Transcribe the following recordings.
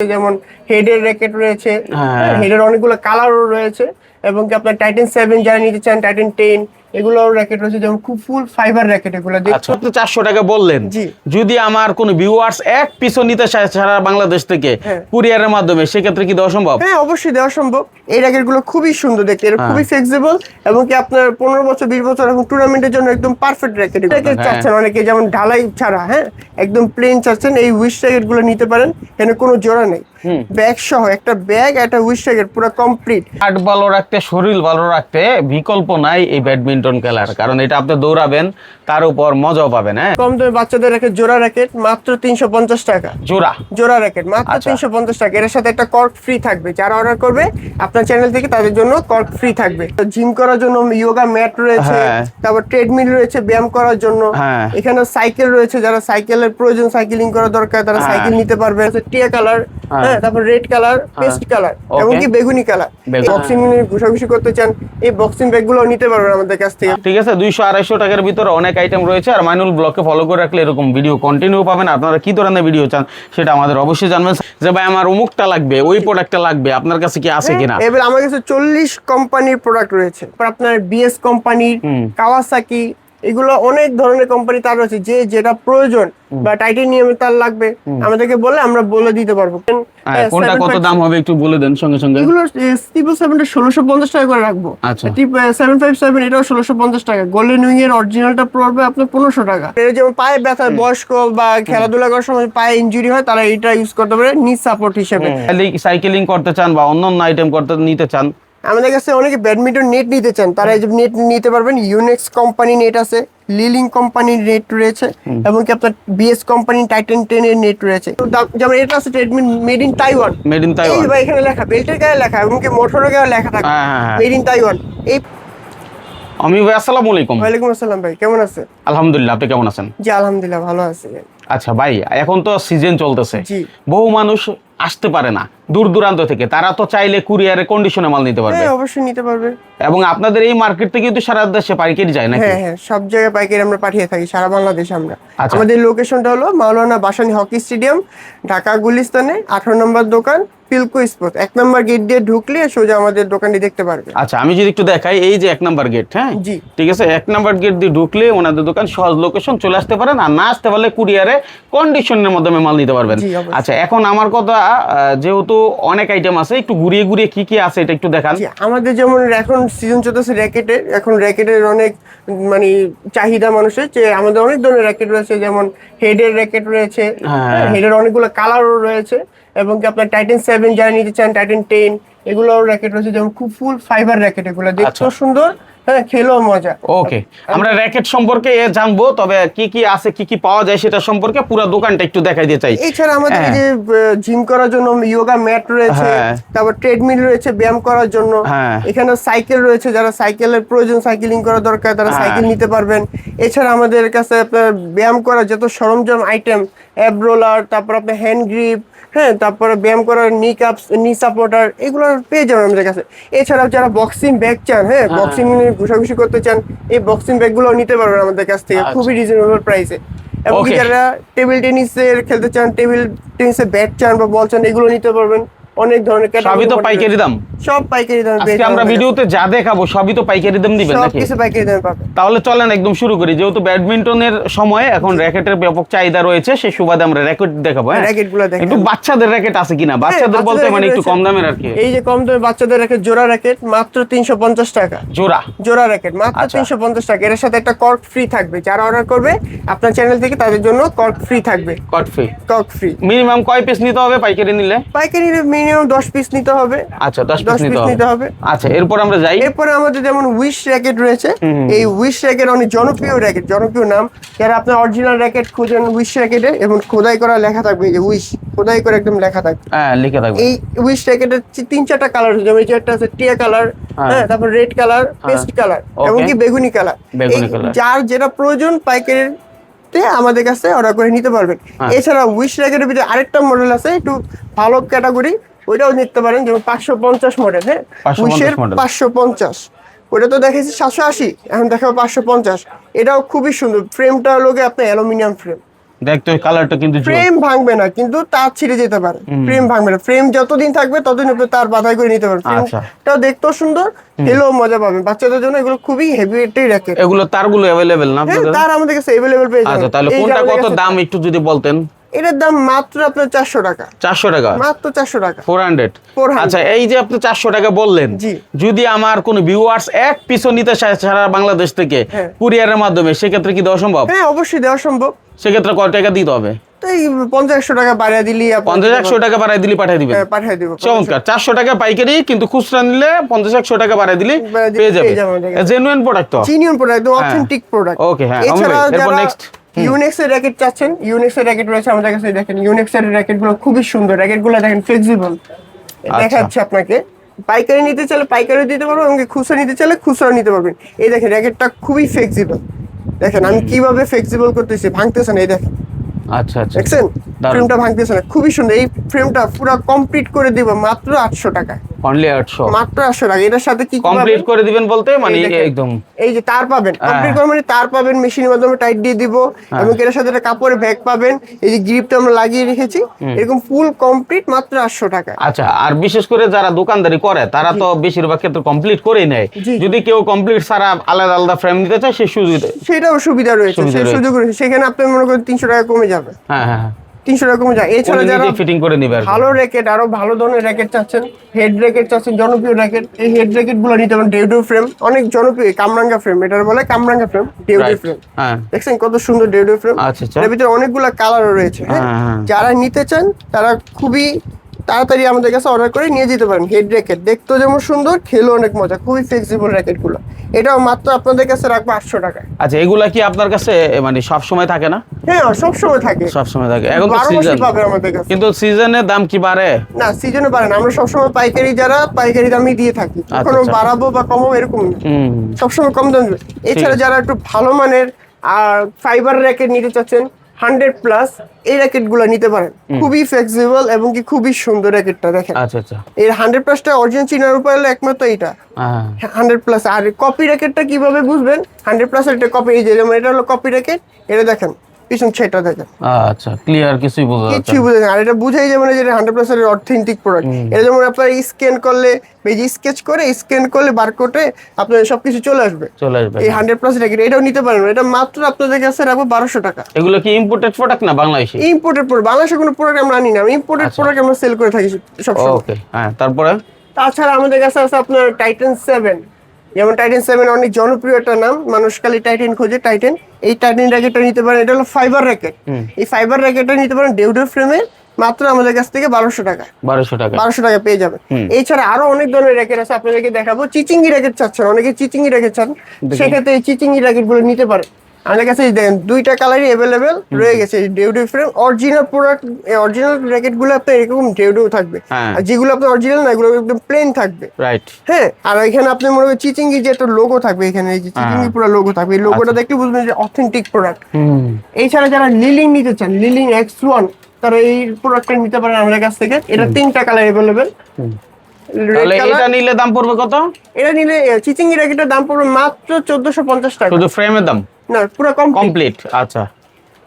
যেমন হেডের র্যাকেট রয়েছে হ্যাঁ। হেডের অনেকগুলো কালারও রয়েছে এবং কি আপনার টাইটেন সেভেন যারা নিতে চান টাইটেন টেন এগুলো র্যাকেট রয়েছে যেমন খুব ফুল ফাইবার র্যাকেট এগুলো আচ্ছা আপনি চারশো টাকা বললেন যদি আমার কোনো ভিউয়ার্স এক পিছু নিতে চায় সারা বাংলাদেশ থেকে হ্যাঁ। কুরিয়ারের মাধ্যমে সেক্ষেত্রে কি দেওয়া সম্ভব হ্যাঁ অবশ্যই দেওয়া সম্ভব এই র্যাকেটগুলো খুবই সুন্দর দেখতে এটা হ্যাঁ। খুবই ফ্লেক্সিবল এবং কি আপনার পনেরো বছর বিশ বছর এখন টুর্নামেন্টের জন্য একদম পারফেক্ট র্যাকেট র্যাকেট হ্যাঁ। চাচ্ছেন অনেকে যেমন ঢালাই ছাড়া হ্যাঁ একদম প্লেন চাচ্ছেন এই উইশ র্যাকেটগুলো নিতে পারেন এখানে কোনো জোড়া নেই। ব্যাগ সহ একটা ব্যাগ একটা উইশ র্যাকেট পুরো কমপ্লিট হার্ট ভালো রাখতে শরীর ভালো রাখতে বিকল্প নাই এই ব্যাডমিন্টন খেলার কারণ এটা আপনি দৌড়াবেন তার উপর মজাও পাবেন হ্যাঁ কম দামে বাচ্চাদের র্যাকেট জোড়া র্যাকেট মাত্র তিনশো পঞ্চাশ টাকা জোড়া জোড়া র্যাকেট মাত্র আচ্ছা। তিনশো পঞ্চাশ টাকা এর সাথে একটা কর্ক ফ্রি থাকবে যারা অর্ডার করবে আপনার চ্যানেল থেকে তাদের জন্য কর্ক ফ্রি থাকবে জিম করার জন্য ইয়োগা ম্যাট রয়েছে হ্যাঁ। তারপর ট্রেডমিল রয়েছে ব্যায়াম করার জন্য হ্যাঁ। এখানে সাইকেল রয়েছে যারা সাইকেলের প্রয়োজন সাইকেলিং করা দরকার তারা হ্যাঁ। সাইকেল নিতে পারবে টিয়া কালার হ্যাঁ। হ্যাঁ তারপর রেড কালার পেস্ট কালার এমনকি বেগুনি কালার। বক্সিং ঘুষাঘুষি করতে চান এই বক্সিং ব্যাগগুলো নিতে পারবেন আমাদের কাছ থেকে। ঠিক আছে দুইশো আড়াইশো টাকার ভিতরে অনেক আইটেম রয়েছে আর মাইনুল ব্লকে ফলো করে রাখলে এরকম ভিডিও কন্টিনিউ পাবেন। আপনারা কি ধরনের ভিডিও চান সেটা আমাদের অবশ্যই জানবেন। যে ভাই আমার অমুকটা লাগবে ওই প্রোডাক্টটা লাগবে আপনার কাছে কি আছে কিনা? এবার আমার কাছে চল্লিশ কোম্পানির প্রোডাক্ট রয়েছে। আপনার বিএস কোম্পানির। কাওয়াসাকি এগুলো অনেক ধরনের কোম্পানি তার রয়েছে যে যেটা প্রয়োজন বা টাইটেনিয়ামের তার লাগবে। আমাদেরকে বলে আমরা বলে দিতে পারব। হ্যাঁ, কোনটা কত দাম হবে একটু বলে দেন সঙ্গে সঙ্গে। এগুলো ট্রিপল সেভেনটা ষোলোশো পঞ্চাশ টাকা করে রাখব। আচ্ছা। সেভেন ফাইভ সেভেন এটাও ষোলোশো পঞ্চাশ টাকা। গোল্ডেন উইং এর অরিজিনালটা পড়বে আপনার পনেরোশো টাকা। যেমন পায়ে ব্যথা বয়স্ক বা খেলাধুলা করার সময় পায়ে ইনজুরি হয় তারা এটা ইউজ করতে পারে নি সাপোর্ট হিসেবে। সাইকেলিং করতে চান বা অন্য অন্য আইটেম করতে নিতে চান আমাদের কাছে অনেকে ব্যাডমিন্টন নেট নিতে চান তারা এই যে নেট নিতে পারবেন। ইউনেক্স কোম্পানি নেট আছে লিলিং কোম্পানির নেট রয়েছে এবং কি আপনার বিএস কোম্পানি টাইটান টেন এর নেট রয়েছে। যেমন এটা আছে treadmill made in Taiwan made in এই তাইওয়ান ভাই এখানে লেখা বেল্টের গায়ে লেখা এবং কি মোটরের গায়ে লেখা থাকে। মেড ইন তাইওয়ান এই আমি ভাই আসসালামু আলাইকুম। ওয়ালাইকুম আসসালাম ভাই কেমন আছে? আলহামদুলিল্লাহ আপনি কেমন আছেন? জি আলহামদুলিল্লাহ ভালো আছি। আচ্ছা ভাই এখন তো সিজন চলতেছে। বহু মানুষ আসতে পারে না দূর দূরান্ত থেকে। তারা তো চাইলে কুরিয়ারে কন্ডিশনে মাল নিতে পারবে। হ্যাঁ অবশ্যই নিতে পারবে। এবং আপনাদের এই মার্কেট থেকে কিন্তু সারা দেশে পাইকারি যায় নাকি? হ্যাঁ হ্যাঁ সব জায়গায় পাইকারি আমরা পাঠিয়ে থাকি সারা বাংলাদেশে আমরা। আচ্ছা। আমাদের লোকেশনটা হলো মাওলানা বাসানি হকি স্টেডিয়াম ঢাকা গুলিস্তানে আঠারো নম্বর দোকান পিলকো স্পোর্টস এক নম্বর গেট দিয়ে ঢুকলে সোজা আমাদের দোকানটি দেখতে পারবে। আচ্ছা আমি যদি একটু দেখাই এই যে এক নাম্বার গেট হ্যাঁ? জি। ঠিক আছে এক নাম্বার গেট দিয়ে ঢুকলে ওনাদের দোকান সহজ লোকেশন চলে আসতে পারেন আর না আসতে পারলে কুরিয়ারে কন্ডিশনের মাধ্যমে মাল নিতে পারবেন। আচ্ছা এখন আমার কথা যেহেতু অনেক আইটেম আছে একটু ঘুরিয়ে ঘুরিয়ে কি কি আছে এটা একটু দেখান। আমাদের যেমন এখন সিজন চলতেছে র্যাকেটের এখন র্যাকেটের অনেক মানে চাহিদা মানুষের যে আমাদের অনেক ধরনের র্যাকেট রয়েছে যেমন হেডের র্যাকেট রয়েছে হ্যাঁ। হেডের অনেকগুলো কালারও রয়েছে। এবং কি আপনার টাইটেন সেভেন যারা নিতে চান টাইটেন টেন এগুলো র্যাকেট রয়েছে যেমন খুব ফুল ফাইবার র্যাকেট এগুলো দেখতেও আচ্ছা। সুন্দর হ্যাঁ খেলেও মজা ওকে আমরা র্যাকেট সম্পর্কে জানব তবে কি কি আছে কি কি পাওয়া যায় সেটা সম্পর্কে পুরো দোকানটা একটু দেখাই দিতে চাই এছাড়া আমাদের হ্যাঁ। যে জিম করার জন্য ইয়োগা ম্যাট রয়েছে হ্যাঁ। তারপর ট্রেডমিল রয়েছে ব্যায়াম করার জন্য হ্যাঁ। এখানে সাইকেল রয়েছে যারা সাইকেলের প্রয়োজন সাইকেলিং করা দরকার তারা। সাইকেল নিতে পারবেন এছাড়া আমাদের কাছে আপনার ব্যায়াম করার যত সরঞ্জাম আইটেম অ্যাব রোলার তারপর আপনার হ্যান্ড গ্রিপ হ্যাঁ তারপরে ব্যায়াম করার নি কাপস নি সাপোর্টার এগুলো পেয়ে যাবেন আমাদের কাছে এছাড়াও যারা বক্সিং ব্যাগ চান হ্যাঁ বক্সিং ঘুষাঘুষি করতে চান এই বক্সিং ব্যাগগুলো নিতে পারবেন আমাদের কাছ থেকে আচ্ছা। খুবই রিজনেবল প্রাইসে এবং. যারা টেবিল টেনিসের খেলতে চান টেবিল টেনিসের ব্যাট চান বা বল চান এগুলো নিতে পারবেন অনেক ধরনের সবই তো পাইকারি দাম। সব পাইকারি দামে আজকে আমরা ভিডিওতে যা দেখাবো সবই তো পাইকারি দাম দিবেন নাকি? কিছু পাইকারি দামে পাবেন। তাহলে চলেন একদম শুরু করি। যেহেতু ব্যাডমিন্টনের সময় এখন র্যাকেটের ব্যাপক চাহিদা রয়েছে সেই সুবাদে আমরা র্যাকেট দেখাবো হ্যাঁ? র্যাকেটগুলো দেখেন একটু বাচ্চাদের র্যাকেট আছে কিনা? বাচ্চাদের হ্যাঁ, বলতে বাচ্চাদের মানে একটু কম দামের আর কি। এই যে কম দামে বাচ্চাদের র্যাকেট জোড়া র্যাকেট মাত্র তিনশো পঞ্চাশ টাকা। জোড়া? জোড়া র্যাকেট মাত্র আচ্ছা। তিনশো পঞ্চাশ টাকা। এর সাথে একটা কর্ক ফ্রি থাকবে। যারা অর্ডার করবে আপনার চ্যানেল থেকে তাদের জন্য কর্ক ফ্রি থাকবে। কট ফ্রি কর্ক ফ্রি মিনিমাম কয় পিস নিতে হবে পাইকারি নিলে? পাইকারি মিনিমাম দশ পিস নিতে হবে। আচ্ছা দশ দশ পিস পিস নিতে হবে। আচ্ছা এরপর আমরা যাই। এরপরে আমাদের যেমন উইশ র্যাকেট রয়েছে এই উইশ র্যাকেট অনেক জনপ্রিয় র্যাকেট জনপ্রিয় নাম। যারা আপনার অরিজিনাল র্যাকেট খুঁজেন উইশ র্যাকেটে এবং খোদাই করা লেখা থাকবে এই যে উইশ খোদাই করে একদম লেখা থাকবে। হ্যাঁ লিখে থাকবে। এই উইশ র্যাকেটের তিন চারটা কালার আছে যেমন একটা আছে টিয়া কালার হ্যাঁ। হ্যাঁ তারপর রেড কালার পেস্ট কালার. এবং কি বেগুনি কালার। যার যেটা প্রয়োজন পাইকারির তে আমাদের কাছে অর্ডার করে নিতে পারবেন। এছাড়া উইশ র্যাকেটের ভিতরে আরেকটা মডেল আছে একটু ভালো ক্যাটাগরি ওইটাও নিতে পারেন যেমন পাঁচশো পঞ্চাশ মডেল হ্যাঁ? উইশের পাঁচশো পঞ্চাশ। ওটা তো দেখেছি সাতশো আশি এখন দেখাবো পাঁচশো পঞ্চাশ। এটাও খুবই সুন্দর। ফ্রেমটা হলো গিয়ে আপনার অ্যালুমিনিয়াম ফ্রেম। দেখতে কালারটা কিন্তু ফ্রেম ভাঙবে না কিন্তু তার ছিঁড়ে যেতে পারে। ফ্রেম ভাঙবে না। ফ্রেম যতদিন থাকবে ততদিন আপনি তার বাধাই করে নিতে পারবেন। আচ্ছা। ফ্রেমটাও দেখতেও সুন্দর খেলেও মজা পাবেন। বাচ্চাদের জন্য এগুলো খুবই হেভি একটা র্যাকেট এগুলো তারগুলো অ্যাভেলেবেল না হ্যাঁ তার আমাদের কাছে অ্যাভেলেবল পেয়ে যাবেন। আচ্ছা তাহলে কোনটা কত দাম একটু যদি বলতেন? এটার দাম মাত্র আপনার চারশো টাকা। চারশো টাকা? মাত্র চারশো টাকা। ফোর হান্ড্রেড আচ্ছা এই যে আপনি চারশো টাকা বললেন যদি আমার কোনো ভিউয়ার্স এক পিছু নিতে সারা বাংলাদেশ থেকে হ্যাঁ। কুরিয়ারের মাধ্যমে সেক্ষেত্রে কি দেওয়া সম্ভব? হ্যাঁ অবশ্যই দেওয়া সম্ভব। সেক্ষেত্রে কয় টাকা দিতে হবে? তো এই পঞ্চাশ একশো টাকা বাড়িয়ে দিলি পঞ্চাশ একশো টাকা বাড়াই দিলে পাঠিয়ে পাঠিয়ে দেবো চমৎকার। চারশো টাকা পাইকারি কিন্তু খুচরা নিলে পঞ্চাশ একশো টাকা বাড়াই দিলে বাড়ায় দিলে পেয়ে যাবে। জেনুইন প্রোডাক্ট তো? প্রোডাক্ট একদম অথেন্টিক প্রোডাক্ট Okay, হ্যাঁ, এছাড়া next। ইউনিক্স এর র্যাকেট চাচ্ছেন? ইউনেক্সের এর র্যাকেট রয়েছে আমাদের কাছে দেখেন ইউনেক্সের এর র্যাকেটগুলো খুবই সুন্দর। র্যাকেটগুলো দেখেন ফ্লেক্সিবল আচ্ছা। দেখাচ্ছে আপনাকে। পাইকারি নিতে চাইলে পাইকারি দিতে পারব এবং খুচরা নিতে চাইলে খুচরা নিতে পারবেন। এই দেখেন র্যাকেটটা খুবই ফ্লেক্সিবল দেখেন আমি কীভাবে ফ্লেক্সিবল করতেছি ভাঙতেছে না এই দেখেন। আচ্ছা আচ্ছা দেখছেন? ফ্রেমটা ভাঙতেছে না খুবই সুন্দর। এই ফ্রেমটা পুরো কমপ্লিট করে দিব মাত্র টাকায়। অনলি আটশো। মাত্র আটশো টাকা। এটার সাথে কি কমপ্লিট করে দিবেন বলতে মানে একদম। এই যে তার পাবেন হ্যাঁ। কমপ্লিট করে মানে তার পাবেন মেশিনের মাধ্যমে টাইট দিয়ে দিব এবং এর সাথে একটা কাপড়ের ব্যাগ পাবেন। এই যে গ্রিপটা আমরা লাগিয়ে রেখেছি এরকম ফুল কমপ্লিট মাত্র আটশো টাকা আচ্ছা আর বিশেষ করে যারা দোকানদারি করে তারা তো বেশিরভাগ ক্ষেত্রে কমপ্লিট করে নেয়। যদি কেউ কমপ্লিট সারা আলাদা আলাদা ফ্রেম নিতে চায় সে সুবিধা সেটাও সুবিধা রয়েছে সেই সুযোগ রয়েছে। সেখানে আপনি মনে করেন তিনশো টাকা কমে যাবে হ্যাঁ হ্যাঁ হ্যাঁ। তিনশো টাকা কমে যায় এছাড়া যারা ফিটিং করে নিবে ভালো র্যাকেট আরও ভালো ধরনের র্যাকেট চাচ্ছেন হেড র্যাকেট চাচ্ছেন জনপ্রিয় র্যাকেট এই হেড র্যাকেটগুলো নিতে পারেন ডেউডু ফ্রেম অনেক জনপ্রিয় কামরাঙ্গা ফ্রেম এটার বলে কামরাঙ্গা ফ্রেম ডেউডু ফ্রেম দেখছেন কত সুন্দর ডেউডু ফ্রেম আচ্ছা, আচ্ছা। এর ভিতরে অনেকগুলা কালারও রয়েছে। যারা নিতে চান তারা খুবই তাড়াতাড়ি আমাদের কাছে অর্ডার করে নিয়ে যেতে পারেন। হেড র্যাকেট দেখতেও যেমন সুন্দর খেলেও অনেক মজা। খুবই ফ্লেক্সিবল র্যাকেটগুলো এটাও মাত্র আপনাদের কাছে রাখব আটশো টাকায়। আচ্ছা এগুলা কি আপনার কাছে মানে সব সময় থাকে না? হ্যাঁ সব সময় থাকে। সব সময় থাকে। এখন তো সিজন আমাদের কাছে। কিন্তু সিজনের দাম কি বাড়ে? না সিজনে পারেন আমরা সবসময় পাইকারি যারা পাইকারি দামই দিয়ে থাকি। কখনো আচ্ছা। বাড়াবো বা কমাবো এরকম না। সবসময় কম দাম এছাড়া যারা একটু ভালো মানের আর ফাইবার র্যাকেট নিতে চাচ্ছেন হান্ড্রেড প্লাস এই র্যাকেটগুলো নিতে পারেন। খুবই ফ্লেক্সিবল এবং কি খুবই সুন্দর র্যাকেটটা দেখেন। আচ্ছা আচ্ছা। এর হান্ড্রেড প্লাসটা অরিজিনাল চিনার উপায় হলো একমাত্র এটা হ্যাঁ। হান্ড্রেড প্লাস আর কপি র্যাকেটটা কীভাবে বুঝবেন? হান্ড্রেড প্লাস এটা কপি এই যে যেমন এটা হলো কপি র্যাকেট এটা দেখেন। পিছন সেটা দেখেন। আচ্ছা ক্লিয়ার কিছুই বোঝা যাচ্ছে কিছুই বুঝে না। আর এটা বুঝাই যাবে না যে হান্ড্রেড পার্সেন্ট অথেন্টিক প্রোডাক্ট এটা যেমন আপনার স্ক্যান করলে যে স্কেচ করে স্ক্যান করলে বারকোডে আপনার সবকিছু চলে আসবে। চলে আসবে। এই হান্ড্রেড পার্সেন্ট এটাও নিতে পারেন। এটা মাত্র আপনাদের কাছে রাখব বারোশো টাকা। এগুলো কি ইম্পোর্টেড প্রোডাক্ট না বাংলাদেশি? ইম্পোর্টেড প্রোডাক্ট বাংলাদেশে কোনো প্রোডাক্ট আমরা আনি না। ইম্পোর্টেড আচ্ছা। প্রোডাক্ট আমরা সেল করে থাকি সবসময় ওকে হ্যাঁ তারপরে? তাছাড়া আমাদের কাছে আছে আপনার টাইটান সেভেন যেমন টাইটেন সেভেন অনেক জনপ্রিয় একটা নাম মানুষ খালি টাইটেন খোঁজে টাইটেন এই টাইটেন র্যাকেটটা নিতে পারেন এটা হলো ফাইবার র্যাকেট এই ফাইবার র্যাকেটটা নিতে পারেন ডেউডো ফ্রেমের মাত্র আমাদের কাছ থেকে বারোশো টাকা। বারোশো টাকা। বারোশো টাকা পেয়ে যাবেন। এছাড়া আরও অনেক ধরনের র্যাকেট আছে আপনাদেরকে দেখাবো। চিচিঙ্গি র্যাকেট চাচ্ছেন অনেকে চিচিঙ্গি র্যাকেট চান। সেক্ষেত্রে এই চিচিঙ্গি র্যাকেটগুলো নিতে পারেন। আমাদের কাছে দেখেন দুইটা কালারই অ্যাভেলেবেল রয়ে গেছে ডেউডো ফ্রেম অরিজিনাল প্রোডাক্ট অরিজিনাল র্যাকেটগুলো আপনার এরকম ডেউডো থাকবে। হ্যাঁ। আর যেগুলো আপনার অরিজিনাল না এগুলো একদম প্লেন থাকবে। রাইট হ্যাঁ আর এখানে আপনি মনে করেন চিচিঙ্গি যে একটা লোগো থাকবে এখানে এই যে চিচিঙ্গি পুরো লোগো থাকবে। এই লোগোটা দেখলে বুঝবেন যে অথেন্টিক প্রোডাক্ট হুম। এছাড়া যারা লিলিং নিতে চান লিলিং এক্স ওয়ান তারা এই প্রোডাক্টটা নিতে পারেন আমাদের কাছ থেকে। এটা তিনটা কালার অ্যাভেলেবেল তাহলে এটা নিলে দাম পড়বে কত? এটা নিলে চিচিঙ্গি র্যাকেটের দাম পড়বে মাত্র চোদ্দশো পঞ্চাশ টাকা। শুধু ফ্রেমের দাম? না পুরো কম কমপ্লিট আচ্ছা।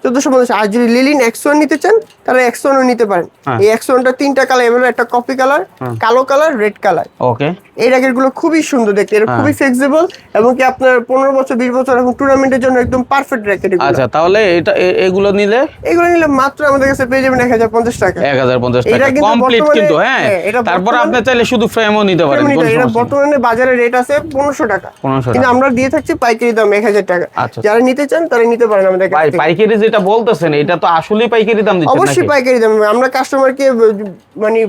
চোদ্দশো পঞ্চাশ। আর যদি লিলিন এক্স ওয়ান নিতে চান তাহলে এক্স ওয়ানও নিতে পারেন। হ্যাঁ। এই এক্স ওয়ানটা তিনটা কালার এবার একটা কপি কালার কালো কালার রেড কালার ওকে এই র্যাকেটগুলো খুবই সুন্দর দেখতে হ্যাঁ। এটা খুবই ফ্লেক্সিবল এবং কি আপনার পনেরো বছর বিশ বছর এখন টুর্নামেন্টের জন্য একদম পারফেক্ট র্যাকেট আচ্ছা তাহলে এটা এগুলো নিলে? এগুলো নিলে মাত্র আমাদের কাছে পেয়ে যাবেন এক হাজার পঞ্চাশ টাকা। এক হাজার পঞ্চাশ টাকা। কমপ্লিট কিন্তু হ্যাঁ। হ্যাঁ, তারপর আপনি চাইলে শুধু ফ্রেমও নিতে পারেন এটা বর্তমানে বাজারে রেট আছে পনেরোশো টাকা। কিন্তু আমরা দিয়ে থাকছি পাইকারি দাম এক হাজার টাকা। আচ্ছা। যারা নিতে চান তারা নিতে পারেন আমাদের। পাইকারি যেটা বলতেছেন এটা তো আসলেই পাইকারি দাম দিচ্ছেন অবশ্যই পাইকারি দাম। আমরা কাস্টমারকে মানে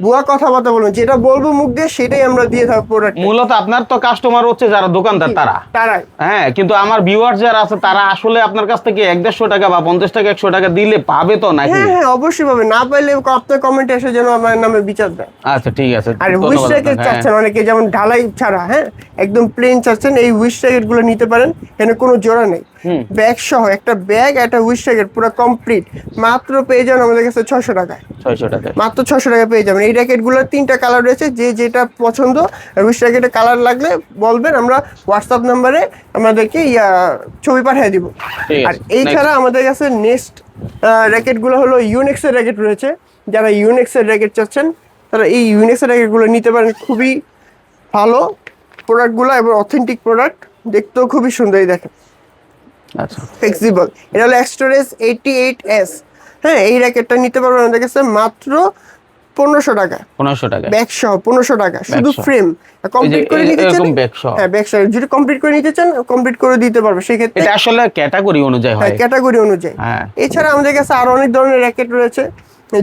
বুয়া কথাবার্তা বলব যেটা বলব মুখ দিয়ে সেটাই আমরা দিয়ে থাকব প্রোডাক্ট মূলত আপনার তো কাস্টমার হচ্ছে যারা দোকানদার তারা। তারাই। হ্যাঁ কিন্তু আমার ভিউয়ার যারা আছে তারা আসলে আপনার কাছ থেকে এক দেড়শো টাকা বা পঞ্চাশ টাকা একশো টাকা দিলে পাবে তো নাকি? হ্যাঁ হ্যাঁ অবশ্যই পাবে। না পাইলে আপনার কমেন্টে এসে যেন আমার নামে বিচার দেয়। আচ্ছা ঠিক আছে। আর উইশ র্যাকেট। চাচ্ছেন অনেকে যেমন ঢালাই ছাড়া হ্যাঁ একদম প্লেন চাচ্ছেন এই উইশ র্যাকেটগুলো নিতে পারেন। এখানে কোনো জোড়া নেই। ব্যাগ সহ একটা ব্যাগ একটা উইশ র্যাকেট পুরো কমপ্লিট মাত্র পেয়ে যাবেন আমাদের কাছে ছশো টাকায়। ছয়শো টাকা মাত্র ছশো টাকা পেয়ে যাবেন। এই র্যাকেটগুলোর তিনটা কালার রয়েছে যে যেটা পছন্দ উইশ র্যাকেটের কালার লাগলে বলবেন আমরা হোয়াটসঅ্যাপ নাম্বারে আমাদেরকে ইয়া ছবি পাঠিয়ে দিব। আর এই ছাড়া আমাদের কাছে নেক্সট র্যাকেটগুলো হলো ইউনেক্সের র্যাকেট রয়েছে। যারা ইউনেক্সের র্যাকেট চাচ্ছেন তারা এই ইউনেক্সের র্যাকেটগুলো নিতে পারেন। খুবই ভালো প্রোডাক্টগুলো এবং অথেন্টিক প্রোডাক্ট দেখতেও খুবই সুন্দর এই দেখেন। ফ্লেক্সিবল এটা হলো এক্সটোরেজ এইটি এইট এস হ্যাঁ এই র্যাকেটটা নিতে পারবেন আমাদের কাছে মাত্র পনেরোশো টাকা। পনেরোশো টাকা। সহ পনেরোশো টাকা শুধু ফ্রেম কমপ্লিট করে নিতে চান। হ্যাঁ সহ যদি কমপ্লিট করে নিতে চান কমপ্লিট করে দিতে পারবে। সেক্ষেত্রে এটা আসলে ক্যাটাগরি অনুযায়ী হয়। ক্যাটাগরি অনুযায়ী। হ্যাঁ। এছাড়া আমাদের কাছে আরও অনেক ধরনের র্যাকেট রয়েছে।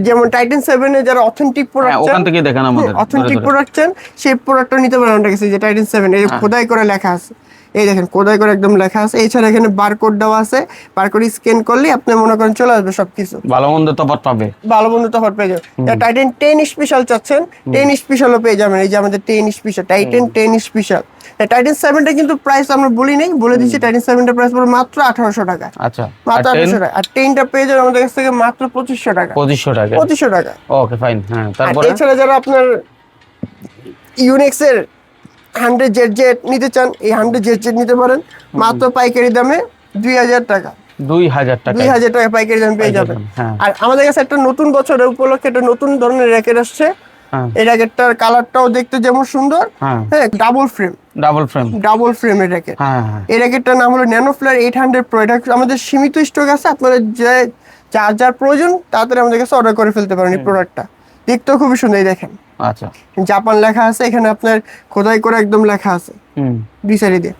যেমন টাইটান সেভেন এর যারা অথেন্টিক হ্যাঁ প্রোডাক্ট ওখান থেকে দেখেন আমাদের। অথেন্টিক। প্রোডাক্ট চান সেই প্রোডাক্টটা নিতে পারেন আমাদের কাছে যে টাইটান সেভেন হ্যাঁ। খোদাই করে লেখা আছে। এই দেখেন খোদাই করে একদম লেখা আছে। এছাড়া এখানে বারকোড দেওয়া আছে। বারকোড স্ক্যান করলে আপনি মনে করেন চলে আসবে সবকিছু। ভালো মন্দ তফাৎ পাবে। ভালো বন্ধু তখন পেয়ে যাবেন। টাইটেন টেন স্পেশাল চাচ্ছেন। টেন স্পেশালও পেয়ে যাবেন। এই যে আমাদের ten special Titan ten special Titan সেভেনটা কিন্তু প্রাইস আমরা বলি নাই। বলে দিচ্ছি টাইটেন সেভেনটা প্রাইস পড়বে মাত্র আঠারোশো টাকা। আচ্ছা। আর মাত্র আঠারোশো টাকা। আর টেনটা পেয়ে যাবেন আমাদের কাছ থেকে মাত্র পঁচিশশো টাকা। পঁচিশশো টাকা? পঁচিশশো টাকা। ওকে ফাইন হ্যাঁ তারপরে? এছাড়া যারা আপনার ইউনিক্সের হান্ড্রেড জেড জেড নিতে চান এই হান্ড্রেড জেড জেড নিতে পারেন। মাত্র পাইকারি দামে দুই হাজার টাকা। দুই হাজার টাকা। দুই হাজার টাকা পাইকারি দামে পেয়ে যাবেন। হ্যাঁ। আর আমাদের কাছে একটা নতুন বছরের উপলক্ষে একটা নতুন ধরনের র্যাকেট আসছে। হ্যাঁ। এই র্যাকেটটার কালারটাও দেখতে যেমন সুন্দর। হ্যাঁ। Double frame double frame double ফ্রেমের র্যাকেট। হ্যাঁ এই র্যাকেটটার নাম হলো nano flare eight hundred pro এটা আমাদের সীমিত স্টক আছে। আপনারা যে যার যার প্রয়োজন তাড়াতাড়ি আমাদের কাছে অর্ডার করে ফেলতে পারেন এই প্রোডাক্টটা দেখতেও খুবই সুন্দর দেখেন। আচ্ছা। জাপান লেখা আছে এখানে আপনার খোদাই করে একদম লেখা আছে। হুম। সাইডে দিয়ে।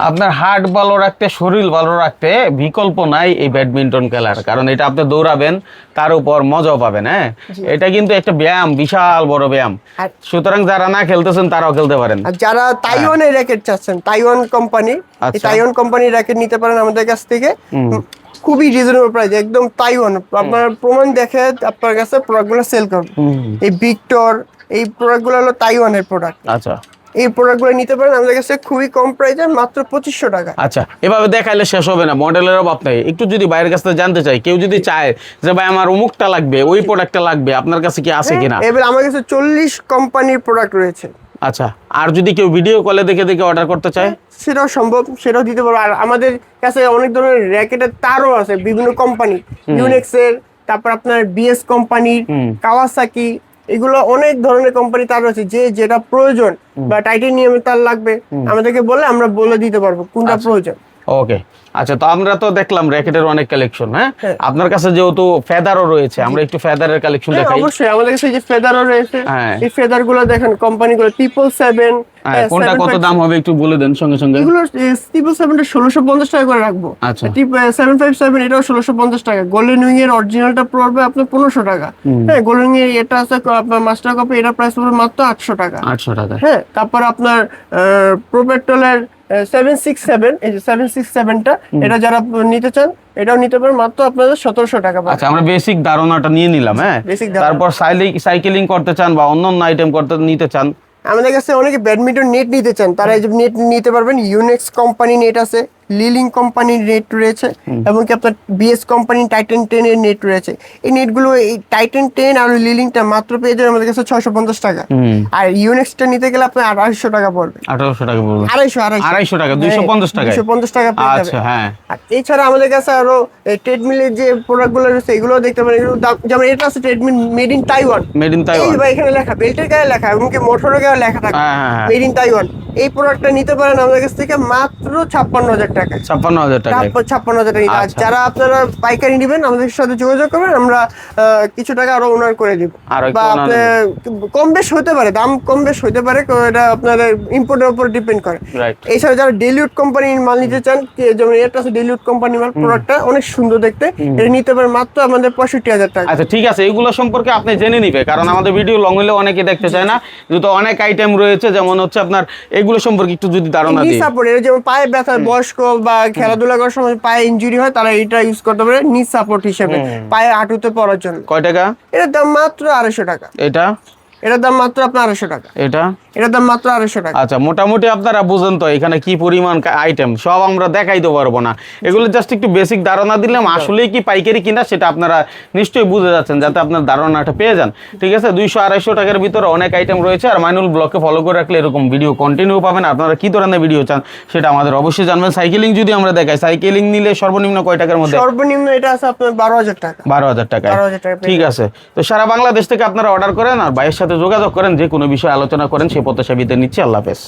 আপনার হার্ট ভালো রাখতে শরীর ভালো রাখতে বিকল্প নাই এই ব্যাডমিন্টন খেলার কারণ এটা আপনি দৌড়াবেন তার উপর মজাও পাবেন হ্যাঁ? এটা কিন্তু একটা ব্যায়াম বিশাল বড় ব্যায়াম। সুতরাং যারা না খেলতেছেন তারাও খেলতে পারেন। যারা তাইওয়ানের র্যাকেট চাচ্ছেন তাইওয়ান কোম্পানি। তাইওয়ান কোম্পানির র্যাকেট নিতে পারেন আমাদের কাছ থেকে। খুবই রিজনেবল প্রাইস একদম তাইওয়ান আপনার প্রমাণ দেখে আপনার কাছে প্রোডাক্টগুলো সেল করবে। এই ভিক্টর এই প্রোডাক্টগুলো হলো তাইওয়ানের প্রোডাক্ট আচ্ছা। এই প্রোডাক্টগুলো নিতে পারেন আমাদের কাছে খুবই কম প্রাইসে মাত্র পঁচিশশো টাকা। আচ্ছা এভাবে দেখাইলে শেষ হবে না মডেলের অভাব নাই। একটু যদি বাইরের কাছ থেকে জানতে চাই কেউ যদি চায় যে ভাই আমার অমুকটা লাগবে ওই প্রোডাক্টটা লাগবে আপনার কাছে কি আছে কিনা? এবার আমার কাছে চল্লিশ কোম্পানির প্রোডাক্ট রয়েছে। আচ্ছা। আর যদি কেউ ভিডিও কলে দেখে দেখে অর্ডার করতে চায়? সেটাও সম্ভব সেটাও দিতে পারব। আর আমাদের কাছে অনেক ধরনের র্যাকেটের তারও আছে বিভিন্ন কোম্পানি ইউনেক্সের তারপর আপনার বিএস কোম্পানির কাওয়াসাকি এগুলো অনেক ধরনের কোম্পানি তার আছে যে যেটা প্রয়োজন বা টাইটেনিয়ামের তার লাগবে। আমাদেরকে বলে আমরা বলে দিতে পারব কোনটা প্রয়োজন। ওকে আচ্ছা তো আমরা তো দেখলাম র্যাকেটের অনেক কালেকশন হ্যাঁ? হ্যাঁ। আপনার কাছে যেহেতু ফেদারও রয়েছে আমরা একটু ফেদারের কালেকশন হ্যাঁ, দেখাই। অবশ্যই আমাদের কাছে যে ফেদারও রয়েছে হ্যাঁ। এই ফেদারগুলো দেখেন কোম্পানিগুলো ট্রিপল সেভেন হ্যাঁ, কোনটা কত দাম হবে একটু বলে দেন সঙ্গে সঙ্গে। এগুলো ট্রিপল সেভেনটা ষোলোশো পঞ্চাশ টাকা করে রাখব। আচ্ছা। সেভেন ফাইভ সেভেন এটাও ষোলোশো পঞ্চাশ টাকা। গোল্ডেন উইং এর অরিজিনালটা পড়বে আপনার পনেরোশো টাকা। হ্যাঁ গোল্ডেন উইং এর এটা আছে আপনার মাস্টার কপি এটা প্রাইস পড়বে মাত্র আটশো টাকা। আটশো টাকা। হ্যাঁ তারপর আপনার প্রোপেট্রোলের সেভেন সিক্স সেভেন এই যে সেভেন সিক্স সেভেনটা এটা যারা নিতে চান এটাও নিতে পারেন মাত্র আপনাদের সতেরোশো টাকা। আচ্ছা আমরা বেসিক ধারণাটা নিয়ে নিলাম হ্যাঁ। তারপর সাইকেলিং করতে চান বা অন্য অন্য আইটেম করতে নিতে চান আমাদের কাছে অনেকে ব্যাডমিন্টন নেট নিতে চান তারা এই যে নেট নিতে পারবেন ইউনেক্স কোম্পানি নেট আছে লিলিং কোম্পানির নেট রয়েছে এবং কি আপনার বিএস কোম্পানি টাইটেন টেন এর নেট রয়েছে। এই নেটগুলো এই টাইটেন টেন আর লিলিংটা মাত্র পেয়ে যাবেন আমাদের কাছে ছয়শো পঞ্চাশ টাকা। আর ইউনেক্সটা নিতে গেলে আপনার আড়াইশো টাকা পড়বে। আঠারোশো টাকা বলুন আড়াইশো আড়াইশো। টাকা দুইশো পঞ্চাশ টাকা দুশো পঞ্চাশ টাকা পেয়ে আচ্ছা যাবেন হ্যাঁ। আর এছাড়া আমাদের কাছে আরও ট্রেডমিলের যে প্রোডাক্টগুলো রয়েছে এগুলো দেখতে পারেন। এগুলো যেমন এটা আছে treadmill made in Taiwan made in Taiwan এখানে লেখা বেল্টের গায়ে লেখা এবং কি মোটরের গায়ে লেখা থাকে। হ্যাঁ হ্যাঁ হ্যাঁ। মেড ইন তাইওয়ান এই প্রোডাক্টটা নিতে পারেন আমাদের কাছ থেকে মাত্র ছাপ্পান্ন হাজার টাকা ছাপ্পান্ন হাজার টাকা ছাপ্পান্ন হাজার টাকা। আর আচ্ছা। যারা আপনারা পাইকারি নেবেন আমাদের সাথে যোগাযোগ করবেন আমরা কিছু টাকা আরও ওনার করে দিব। বা আপনার কম বেশ হতে পারে দাম কম বেশ হতে পারে এটা আপনাদের ইম্পোর্টের উপর ডিপেন্ড করে। এছাড়া যারা ডেলিউড কোম্পানির মাল নিতে চান যেমন এটা আছে ডেলিউড কোম্পানির মাল প্রোডাক্টটা অনেক সুন্দর দেখতে। এটা নিতে পারেন মাত্র আমাদের পঁয়ষট্টি হাজার টাকা। আচ্ছা ঠিক আছে এগুলো সম্পর্কে আপনি জেনে নিবে কারণ আমাদের ভিডিও লং হলে অনেকে দেখতে চায় না। যেহেতু অনেক আইটেম রয়েছে যেমন হচ্ছে আপনার এগুলো সম্পর্কে একটু যদি ধারণা দিই। সাপোর্ট এর যেমন পায়ে ব্যথা বয়স্ক বা খেলাধুলা করার সময় পায়ে ইনজুরি হয় তারা এটা ইউজ করতে পারে নি সাপোর্ট হিসেবে পায়ে হাঁটুতে পড়ার জন্য। কয় টাকা? এটা দাম মাত্র আড়াইশো টাকা। এটা? এটার দাম মাত্র আপনার আড়াইশো টাকা। এটা? এটার দাম মাত্র আড়াইশো টাকা। আচ্ছা মোটামুটি আপনারা বুঝেন তো এখানে কি পরিমাণ আইটেম সব আমরা দেখাইতে পারব না। এগুলো জাস্ট একটু বেসিক ধারণা দিলাম আসলেই কি পাইকারি কিনা সেটা আপনারা নিশ্চয়ই বুঝে যাচ্ছেন যাতে আপনার ধারণাটা পেয়ে যান। ঠিক আছে দুইশো আড়াইশো টাকার ভিতরে অনেক আইটেম রয়েছে আর মাইনুল ব্লকে ফলো করে রাখলে এরকম ভিডিও কন্টিনিউ পাবেন। আপনারা কি ধরনের ভিডিও চান সেটা আমাদের অবশ্যই জানবেন। সাইকেলিং যদি আমরা দেখাই সাইকেলিং নিলে সর্বনিম্ন কয় টাকার মধ্যে? সর্বনিম্ন এটা আছে আপনার বারো হাজার টাকা। বারো হাজার টাকা 12,000 টাকা পেয়ে ঠিক আছে তো সারা বাংলাদেশ থেকে আপনারা অর্ডার করেন আর ভাইয়ের সাথে যোগাযোগ করেন যে কোনো বিষয়ে আলোচনা করেন সেই প্রত্যাশা বিদায় নিচ্ছি। আল্লাহ হাফেজ।